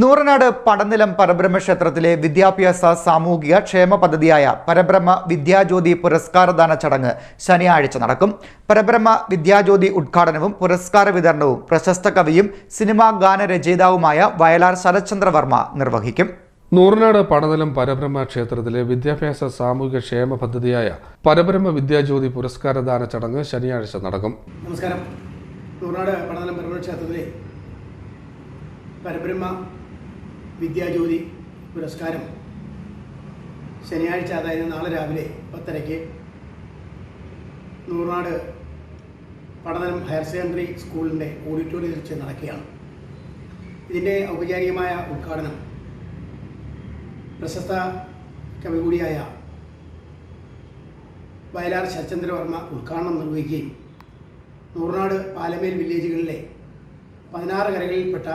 നൂറനാട് പടനിലം പരബ്രഹ്മ ക്ഷേത്രത്തിലെ വിദ്യാഭ്യാസ സാമൂഹിക ക്ഷേമ പദ്ധതിയായ പരബ്രഹ്മ വിദ്യാജ്യോതി പുരസ്കാരദാന ചടങ്ങ് ശനിയാഴ്ച നടക്കും. പരബ്രഹ്മ വിദ്യാജ്യോതി ഉദ്ഘാടനവും പുരസ്കാര വിതരണവും പ്രശസ്ത കവിയും സിനിമാ ഗാനരചയിതാവുമായ വയലാർ ശരത്ചന്ദ്ര വർമ്മ നിർവഹിക്കും. നൂറനാട് പടനിലം പരബ്രഹ്മ ക്ഷേത്രത്തിലെ വിദ്യാഭ്യാസ സാമൂഹിക ക്ഷേമ പദ്ധതിയായ പരബ്രഹ്മ വിദ്യാജ്യോതി പുരസ്കാരദാന ചടങ്ങ് ശനിയാഴ്ച നടക്കും. നമസ്കാരം. നൂറനാട് പടനിലം പരബ്രഹ്മ ക്ഷേത്രത്തിലെ പരബ്രഹ്മ വിദ്യാജ്യോതി പുരസ്കാരം ശനിയാഴ്ച അതായത് നാളെ രാവിലെ പത്തരയ്ക്ക് നൂറാട് പഠനം ഹയർ സെക്കൻഡറി സ്കൂളിന്റെ ഓഡിറ്റോറിയത്തിൽ വെച്ച് നടക്കുകയാണ്. ഇതിന്റെ ഔപചാരികമായ ഉദ്ഘാടനം പ്രശസ്ത കവി കൂടിയായ വയലാർ ശരചന്ദ്രവർമ്മ ഉദ്ഘാടനം നിർവഹിക്കുകയും നൂറുനാട് പാലമേൽ വില്ലേജുകളിലെ പതിനാറ് കരകളിൽപ്പെട്ട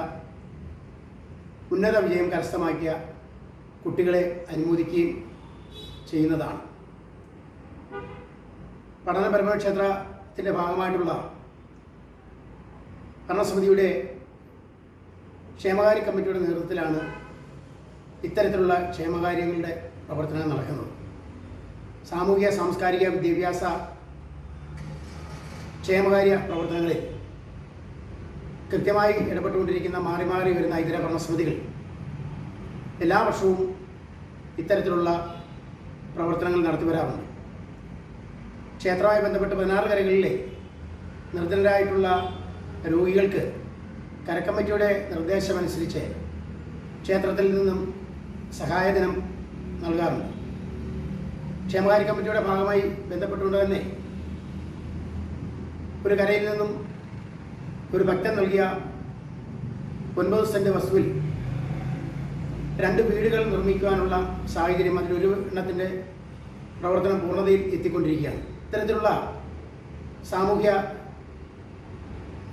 ഉന്നത വിജയം കരസ്ഥമാക്കിയ കുട്ടികളെ അനുമോദിക്കുകയും ചെയ്യുന്നതാണ്. പഠന പരമക്ഷേത്രത്തിന്റെ ഭാഗമായിട്ടുള്ള ഭരണസമിതിയുടെ ക്ഷേമകാര്യ കമ്മിറ്റിയുടെ നേതൃത്വത്തിലാണ് ഇത്തരത്തിലുള്ള ക്ഷേമകാര്യങ്ങളുടെ പ്രവർത്തനം നടക്കുന്നത്. സാമൂഹിക സാംസ്കാരിക വിദ്യാഭ്യാസ ക്ഷേമകാര്യ പ്രവർത്തനങ്ങളിൽ കൃത്യമായി ഇടപെട്ടുകൊണ്ടിരിക്കുന്ന മാറി മാറി വരുന്ന ഇതര ഭരണസമിതികൾ എല്ലാ വർഷവും ഇത്തരത്തിലുള്ള പ്രവർത്തനങ്ങൾ നടത്തി വരാറുണ്ട്. ക്ഷേത്രവുമായി ബന്ധപ്പെട്ട് പതിനാറ് കരകളിലെ നിർധനരായിട്ടുള്ള രോഗികൾക്ക് കരക്കമ്മിറ്റിയുടെ നിർദ്ദേശമനുസരിച്ച് ക്ഷേത്രത്തിൽ നിന്നും സഹായധനം നൽകാറുണ്ട്. ക്ഷേമകാര്യ കമ്മിറ്റിയുടെ ഭാഗമായി ബന്ധപ്പെട്ടുകൊണ്ട് തന്നെ ഒരു കരയിൽ നിന്നും ഒരു ഭക്തൻ നൽകിയ ഒൻപത് സെന്റ് വസ്തുവിൽ രണ്ട് വീടുകൾ നിർമ്മിക്കുവാനുള്ള സാഹചര്യം അതിൽ ഒരു എണ്ണത്തിന്റെ പ്രവർത്തനം പൂർണതയിൽ എത്തിക്കൊണ്ടിരിക്കുകയാണ്. ഇത്തരത്തിലുള്ള സാമൂഹ്യ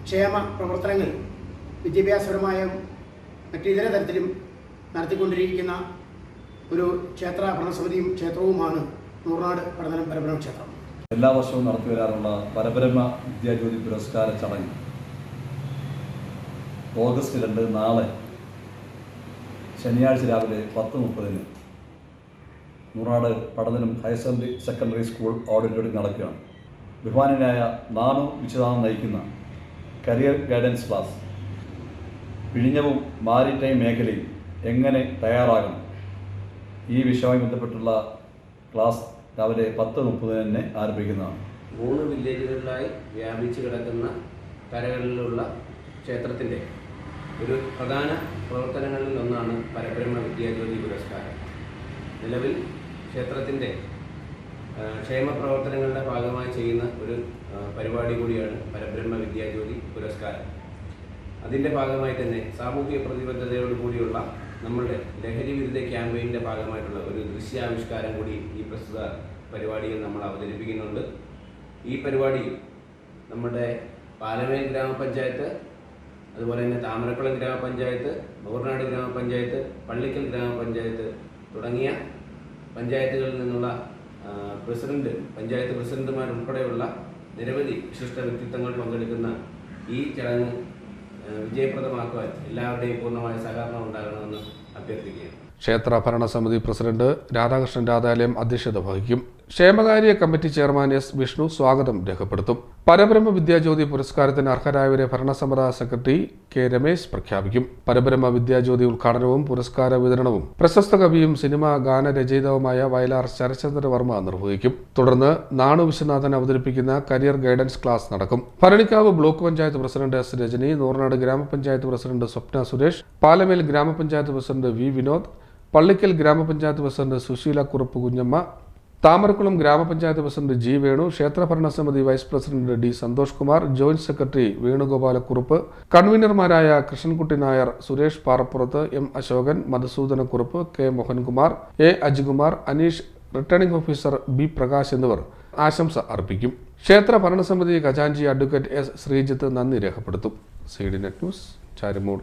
ക്ഷേമ പ്രവർത്തനങ്ങൾ വിദ്യാഭ്യാസപരമായ മറ്റിതര തരത്തിലും നടത്തിക്കൊണ്ടിരിക്കുന്ന ഒരു ക്ഷേത്ര ഭരണസമിതിയും ക്ഷേത്രവുമാണ് നൂറുനാട് പടനലം പരബ്രഹ്മ ക്ഷേത്രം. എല്ലാ വർഷവും നടത്തി വരാറുള്ള പരബ്രഹ്മ വിദ്യാജ്യോതി പുരസ്കാര ചടങ്ങ്. ഓഗസ്റ്റ് രണ്ട് നാളെ ശനിയാഴ്ച രാവിലെ പത്ത് മുപ്പതിന് നൂറാട് പഠനം higher secondary secondary school auditorium നടക്കുകയാണ്. ബഹുമാനായ നാണു വിശദാനം നയിക്കുന്ന കരിയർ ഗൈഡൻസ് ക്ലാസ്. പിഴിഞ്ഞവും മാരിടൈം മേഖലയും എങ്ങനെ തയ്യാറാകണം? ഈ വിഷയവുമായി ബന്ധപ്പെട്ടുള്ള ക്ലാസ് രാവിലെ പത്ത് മുപ്പതിന് തന്നെ ആരംഭിക്കുന്നതാണ്. മൂന്ന് വില്ലേജുകളിലായി വ്യാപിച്ചു കിടക്കുന്ന കരകളിലുള്ള ക്ഷേത്രത്തിന്റെ ഒരു പ്രധാന പ്രവർത്തനങ്ങളിൽ ഒന്നാണ് പരബ്രഹ്മ വിദ്യാജ്യോതി പുരസ്കാരം. നിലവിൽ ക്ഷേത്രത്തിന്റെ ക്ഷേമ പ്രവർത്തനങ്ങളുടെ ഭാഗമായി ചെയ്യുന്ന ഒരു പരിപാടി കൂടിയാണ് പരബ്രഹ്മ വിദ്യാജ്യോതി പുരസ്കാരം. അതിന്റെ ഭാഗമായി തന്നെ സാമൂഹിക പ്രതിബദ്ധതയോടുകൂടിയുള്ള നമ്മളുടെ ലഹരി വിരുദ്ധ ക്യാമ്പയിന്റെ ഭാഗമായിട്ടുള്ള ഒരു ദൃശ്യാവിഷ്കാരം കൂടി ഈ പ്രസ്തുത പരിപാടിയിൽ നമ്മൾ അവതരിപ്പിക്കുന്നുണ്ട്. ഈ പരിപാടിയിൽ നമ്മുടെ പാലമേൽ ഗ്രാമപഞ്ചായത്ത് അതുപോലെ തന്നെ താമരക്കുളം ഗ്രാമപഞ്ചായത്ത് ബോർനാട് ഗ്രാമപഞ്ചായത്ത് പള്ളിക്കൽ ഗ്രാമപഞ്ചായത്ത് തുടങ്ങിയ പഞ്ചായത്തുകളിൽ നിന്നുള്ള പ്രസിഡന്റ് പഞ്ചായത്ത് പ്രസിഡന്റുമാർ ഉൾപ്പെടെയുള്ള നിരവധി വിശിഷ്ട വ്യക്തിത്വങ്ങൾ പങ്കെടുക്കുന്ന ഈ ചടങ്ങ് വിജയപ്രദമാക്കുവാൻ എല്ലാവരുടെയും പൂർണമായ സഹകരണം ഉണ്ടാകണമെന്ന് അഭ്യർത്ഥിക്കുകയാണ്. ക്ഷേത്ര ഭരണസമിതി പ്രസിഡന്റ് രാധാകൃഷ്ണൻ രാധാലയം അധ്യക്ഷത വഹിക്കും. ക്ഷേമകാര്യ കമ്മിറ്റി ചെയർമാൻ എസ് വിഷ്ണു സ്വാഗതം രേഖപ്പെടുത്തും. പരബ്രഹ്മ വിദ്യാജ്യോതി പുരസ്കാരത്തിന് അർഹരായവരെ ഭരണസമിത സെക്രട്ടറി കെ രമേശ് പ്രഖ്യാപിക്കും. പരബ്രഹ്മ വിദ്യാജ്യോതി ഉദ്ഘാടനവും പുരസ്കാര വിതരണവും പ്രശസ്ത കവിയും സിനിമാ ഗാനരചയിതാവുമായ വയലാർ ശരചന്ദ്ര വർമ്മ നിർവഹിക്കും. തുടർന്ന് നാണു വിശ്വനാഥൻ അവതരിപ്പിക്കുന്ന കരിയർ ഗൈഡൻസ് ക്ലാസ് നടക്കും. Bharanikkavu block panchayat president S Rajani Nooranad ഗ്രാമപഞ്ചായത്ത് പ്രസിഡന്റ് സ്വപ്ന സുരേഷ് പാലമേൽ ഗ്രാമപഞ്ചായത്ത് പ്രസിഡന്റ് വി വിനോദ് പള്ളിക്കൽ ഗ്രാമപഞ്ചായത്ത് പ്രസിഡന്റ് സുശീല കുറുപ്പ് കുഞ്ഞമ്മ താമരക്കുളം ഗ്രാമപഞ്ചായത്ത് പ്രസിഡന്റ് ജി വേണു ക്ഷേത്ര ഭരണസമിതി vice president D Santhosh Kumar joint secretary Venugopalakurup കൺവീനർമാരായ Krishnankutty Nair Suresh Parappurathu M Ashokan Madhusoodanakurup K Mohankumar A Ajikumar Aneesh returning officer B Prakash എന്നിവർ ആശംസ അർപ്പിക്കും. ക്ഷേത്ര ഭരണസമിതി ഖജാൻജി അഡ്വക്കേറ്റ് എസ് ശ്രീജിത്ത് നന്ദി രേഖപ്പെടുത്തും. C net news Charummoodu.